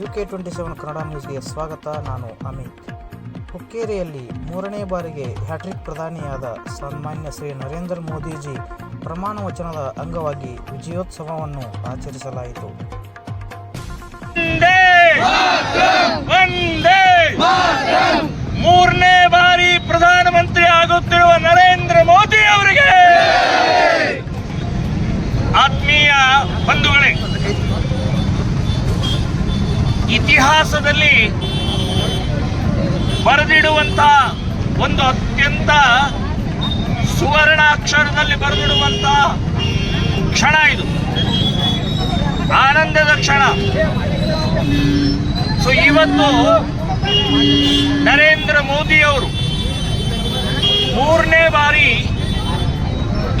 U K twenty seven Kannada ನ್ಯೂಸ್ಗೆ ಸ್ವಾಗತ. ನಾನು ಅಮಿತ್. ಹುಕ್ಕೇರಿಯಲ್ಲಿ ಮೂರನೇ ಬಾರಿಗೆ ಹ್ಯಾಟ್ರಿಕ್ ಪ್ರಧಾನಿಯಾದ ಸನ್ಮಾನ್ಯ ಶ್ರೀ ನರೇಂದ್ರ ಮೋದಿಜಿ ಪ್ರಮಾಣ ವಚನದ ಅಂಗವಾಗಿ ವಿಜಯೋತ್ಸವವನ್ನು ಆಚರಿಸಲಾಯಿತು. ಒಂದೇ ಒಂದೇ ಮೂರನೇ ಬಾರಿ ಪ್ರಧಾನಮಂತ್ರಿ ಆಗುತ್ತಿರುವ ನರೇಂದ್ರ ಮೋದಿ ಅವರಿಗೆ ಆತ್ಮೀಯ ಬಂಧುಗಳೇ ಇತಿಹಾಸದಲ್ಲಿ ಬರೆದಿಡುವಂತ ಒಂದು ಅತ್ಯಂತ ಸುವರ್ಣಾಕ್ಷರದಲ್ಲಿ ಬರೆದಿಡುವಂತ ಕ್ಷಣ ಇದು. ಆನಂದದ ಕ್ಷಣ. ಸೊ ಇವತ್ತು ನರೇಂದ್ರ ಮೋದಿಯವರು ಮೂರನೇ ಬಾರಿ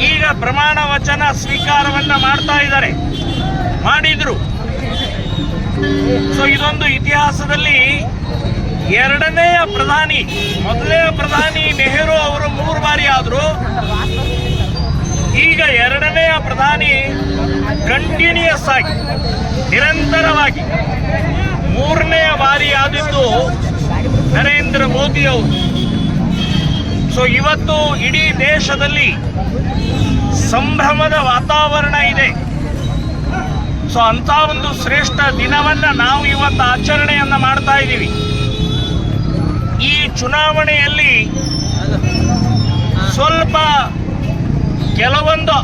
ಈಗ ಪ್ರಮಾಣ ವಚನ ಸ್ವೀಕಾರವನ್ನ ಮಾಡ್ತಾ ಇದ್ದಾರೆ. ಮಾಡಿದ್ರು. ಸೊ ಇದೊಂದು ಇತಿಹಾಸದಲ್ಲಿ ಎರಡನೆಯ ಪ್ರಧಾನಿ ಮೊದಲನೇ ಪ್ರಧಾನಿ ನೆಹರು ಅವರು ಮೂರು ಬಾರಿ ಆದ್ರು. ಈಗ ಎರಡನೆಯ ಪ್ರಧಾನಿ ಕಂಟಿನ್ಯೂಸ್ ಆಗಿ, ನಿರಂತರವಾಗಿ ಮೂರನೆಯ ಬಾರಿ ಆದಿದ್ದು ನರೇಂದ್ರ ಮೋದಿ ಅವರು. ಸೊ ಇವತ್ತು ಇಡೀ ದೇಶದಲ್ಲಿ ಸಂಭ್ರಮದ ವಾತಾವರಣ ಇದೆ. ಸೊ ಅಂತ ಒಂದು ಶ್ರೇಷ್ಠ ದಿನವನ್ನ ನಾವು ಇವತ್ತು ಆಚರಣೆಯನ್ನ ಮಾಡ್ತಾ ಇದ್ದೀವಿ. ಈ ಚುನಾವಣೆಯಲ್ಲಿ ಸ್ವಲ್ಪ ಕೆಲವೊಂದು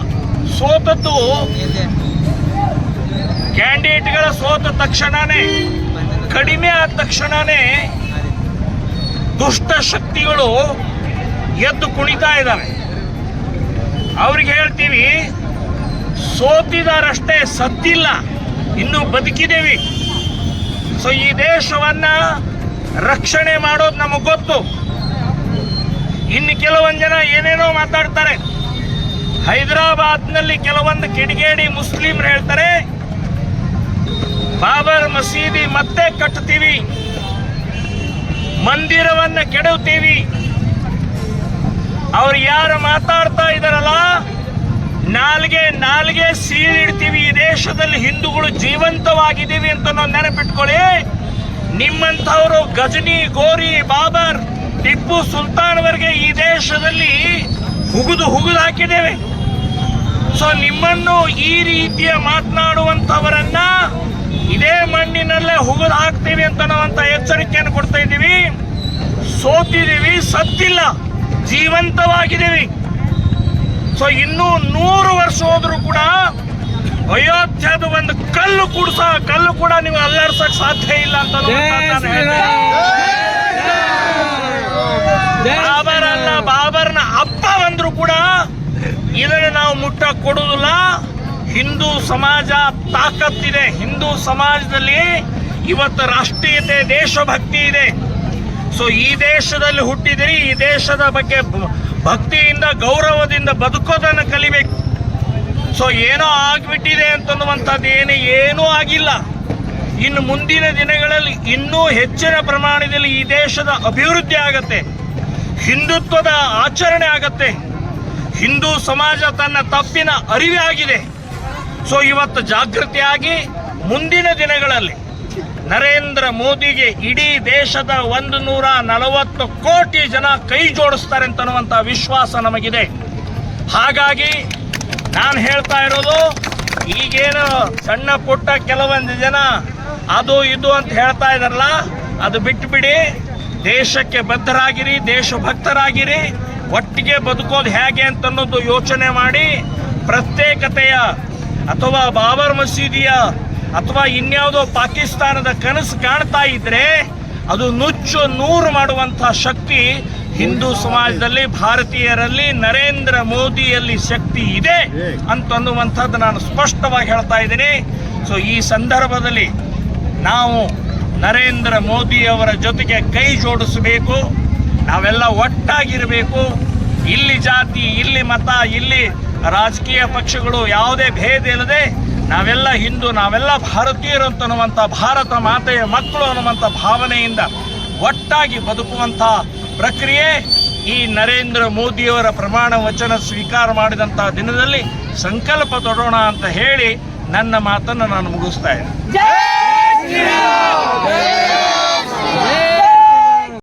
ಸೋತದ್ದು ಕ್ಯಾಂಡಿಡೇಟ್ಗಳ ಸೋತ ತಕ್ಷಣನೇ, ಕಡಿಮೆ ಆದ ತಕ್ಷಣನೇ ದುಷ್ಟ ಶಕ್ತಿಗಳು ಎದ್ದು ಕುಣಿತಾ ಇದ್ದಾವೆ ಅವ್ರಿಗೆ ಹೇಳ್ತೀವಿ ಸೋತಿದಾರಷ್ಟೇ ಸತ್ತಿಲ್ಲ. ಇನ್ನು ಬದುಕಿದ್ದೇವೆ. ಸೊ ಈ ದೇಶವನ್ನ ರಕ್ಷಣೆ ಮಾಡೋದು ನಮಗೆ ಗೊತ್ತು. ಇನ್ನು ಕೆಲವೊಂದು ಜನ ಏನೇನೋ ಮಾತಾಡ್ತಾರೆ. ಹೈದರಾಬಾದ್ನಲ್ಲಿ ಕೆಲವೊಂದು ಕಿಡಿಗೇಡಿ ಮುಸ್ಲಿಮ್ರು ಹೇಳ್ತಾರೆ, ಬಾಬರ್ ಮಸೀದಿ ಮತ್ತೆ ಕಟ್ತೀವಿ. ಮಂದಿರವನ್ನ ಕೆಡುತ್ತೀವಿ ಅವ್ರು ಯಾರು ಮಾತಾಡ್ತಾ ಇದಾರಲ್ಲ ನಾಲ್ಗೆ ನಾಲ್ಗೆ ಸೀಳಿಡ್ತೀವಿ ಈ ದೇಶದಲ್ಲಿ ಹಿಂದೂಗಳು ಜೀವಂತವಾಗಿದ್ದೀವಿ ಅಂತ ನಾವು ನೆನಪಿಟ್ಕೊಳ್ಳಿ. ನಿಮ್ಮಂಥವರು ಗಜನಿ, ಗೋರಿ, ಬಾಬರ್, ಟಿಪ್ಪು ಸುಲ್ತಾನ್ವರೆಗೆ ಈ ದೇಶದಲ್ಲಿ ಹುಗುದು ಹುಗುದು ಹಾಕಿದ್ದೇವೆ. ಸೊ ನಿಮ್ಮನ್ನು ಈ ರೀತಿಯ ಮಾತನಾಡುವಂತವರನ್ನ ಇದೇ ಮಣ್ಣಿನಲ್ಲೇ ಹುಗುದು ಹಾಕ್ತೀವಿ ಅಂತ ನಾವಂತ ಎಚ್ಚರಿಕೆಯನ್ನು ಕೊಡ್ತಾ ಇದ್ದೀವಿ. ಸೋತಿದ್ದೀವಿ, ಸತ್ತಿಲ್ಲ, ಜೀವಂತವಾಗಿದ್ದೀವಿ. ಸೊ ಇನ್ನೂ ನೂರು ವರ್ಷ ಹೋದ್ರೂ ಕೂಡ ಅಯೋಧ್ಯದ ಒಂದು ಕಲ್ಲು ಕೂಡ್ಸ ಕಲ್ಲು ಕೂಡ ನೀವು ಅಲ್ಲಾಡ್ಸಕ್ ಸಾಧ್ಯ ಇಲ್ಲ ಅಂತ. ಬಾಬರ್ ಅಲ್ಲ ಬಾಬರ್ನ ಅಪ್ಪ ಬಂದ್ರು ಕೂಡ ಇದನ್ನು ನಾವು ಮುಟ್ಟ ಕೊಡುವುದಿಲ್ಲ. ಹಿಂದೂ ಸಮಾಜ ತಾಕತ್ತಿದೆ. ಹಿಂದೂ ಸಮಾಜದಲ್ಲಿ ಇವತ್ತು ರಾಷ್ಟ್ರೀಯತೆ ದೇಶಭಕ್ತಿ ಇದೆ. ಸೊ ಈ ದೇಶದಲ್ಲಿ ಹುಟ್ಟಿದಿರಿ ಈ ದೇಶದ ಬಗ್ಗೆ ಭಕ್ತಿಯಿಂದ, ಗೌರವದಿಂದ ಬದುಕೋದನ್ನು ಕಲಿಬೇಕು. ಸೊ ಏನೋ ಆಗಿಬಿಟ್ಟಿದೆ ಅಂತನ್ನುವಂಥದ್ದು ಏನೇ, ಏನೂ ಆಗಿಲ್ಲ. ಇನ್ನು ಮುಂದಿನ ದಿನಗಳಲ್ಲಿ ಇನ್ನೂ ಹೆಚ್ಚಿನ ಪ್ರಮಾಣದಲ್ಲಿ ಈ ದೇಶದ ಅಭಿವೃದ್ಧಿ ಆಗತ್ತೆ. ಹಿಂದುತ್ವದ ಆಚರಣೆ ಆಗತ್ತೆ. ಹಿಂದೂ ಸಮಾಜ ತನ್ನ ತಪ್ಪಿನ ಅರಿವೇ ಆಗಿದೆ. ಸೊ ಇವತ್ತು ಜಾಗೃತಿಯಾಗಿ ಮುಂದಿನ ದಿನಗಳಲ್ಲಿ ನರೇಂದ್ರ ಮೋದಿಗೆ ಇಡೀ ದೇಶದ ಒಂದು ನೂರ ನಲವತ್ತು ಕೋಟಿ ಜನ ಕೈ ಜೋಡಿಸ್ತಾರೆ ಅಂತನ್ನುವಂಥ ವಿಶ್ವಾಸ ನಮಗಿದೆ. ಹಾಗಾಗಿ ನಾನು ಹೇಳ್ತಾ ಇರೋದು, ಈಗೇನು ಸಣ್ಣ ಪುಟ್ಟ ಕೆಲವೊಂದು ಜನ ಅದು ಇದು ಅಂತ ಹೇಳ್ತಾ ಇದಾರಲ್ಲ, ಅದು ಬಿಟ್ಟು ಬಿಡಿ ದೇಶಕ್ಕೆ ಬದ್ಧರಾಗಿರಿ, ದೇಶಭಕ್ತರಾಗಿರಿ, ಒಟ್ಟಿಗೆ ಬದುಕೋದು ಹೇಗೆ ಅಂತ ಅನ್ನೋದು ಯೋಚನೆ ಮಾಡಿ, ಪ್ರತ್ಯೇಕತೆಯ ಅಥವಾ ಬಾಬರ್ ಮಸೀದಿಯ ಅಥವಾ ಇನ್ಯಾವುದೋ ಪಾಕಿಸ್ತಾನದ ಕನಸು ಕಾಣ್ತಾ ಇದ್ರೆ ಅದು ನುಚ್ಚು ನೂರು ಮಾಡುವಂತಹ ಶಕ್ತಿ ಹಿಂದೂ ಸಮಾಜದಲ್ಲಿ ಭಾರತೀಯರಲ್ಲಿ ನರೇಂದ್ರ ಮೋದಿಯಲ್ಲಿ ಶಕ್ತಿ ಇದೆ ಅಂತನ್ನುವಂಥದ್ದು ನಾನು ಸ್ಪಷ್ಟವಾಗಿ ಹೇಳ್ತಾ ಇದ್ದೀನಿ. ಸೊ ಈ ಸಂದರ್ಭದಲ್ಲಿ ನಾವು ನರೇಂದ್ರ ಮೋದಿಯವರ ಜೊತೆಗೆ ಕೈ ಜೋಡಿಸಬೇಕು. ನಾವೆಲ್ಲ ಒಟ್ಟಾಗಿರಬೇಕು. ಇಲ್ಲಿ ಜಾತಿ, ಇಲ್ಲಿ ಮತ, ಇಲ್ಲಿ ರಾಜಕೀಯ ಪಕ್ಷಗಳು ಯಾವುದೇ ಭೇದ ಇಲ್ಲದೆ ನಾವೆಲ್ಲ ಹಿಂದೂ, ನಾವೆಲ್ಲ ಭಾರತೀಯರು ಅಂತನ್ನುವಂಥ ಭಾರತ ಮಾತೆಯ ಮಕ್ಕಳು ಅನ್ನುವಂಥ ಭಾವನೆಯಿಂದ ಒಟ್ಟಾಗಿ ಬದುಕುವಂಥ ಪ್ರಕ್ರಿಯೆ ಈ ನರೇಂದ್ರ ಮೋದಿಯವರ ಪ್ರಮಾಣ ವಚನ ಸ್ವೀಕಾರ ಮಾಡಿದಂಥ ದಿನದಲ್ಲಿ ಸಂಕಲ್ಪ ತೊಡೋಣ ಅಂತ ಹೇಳಿ ನನ್ನ ಮಾತನ್ನು ನಾನು ಮುಗಿಸ್ತಾ ಇದ್ದೇನೆ.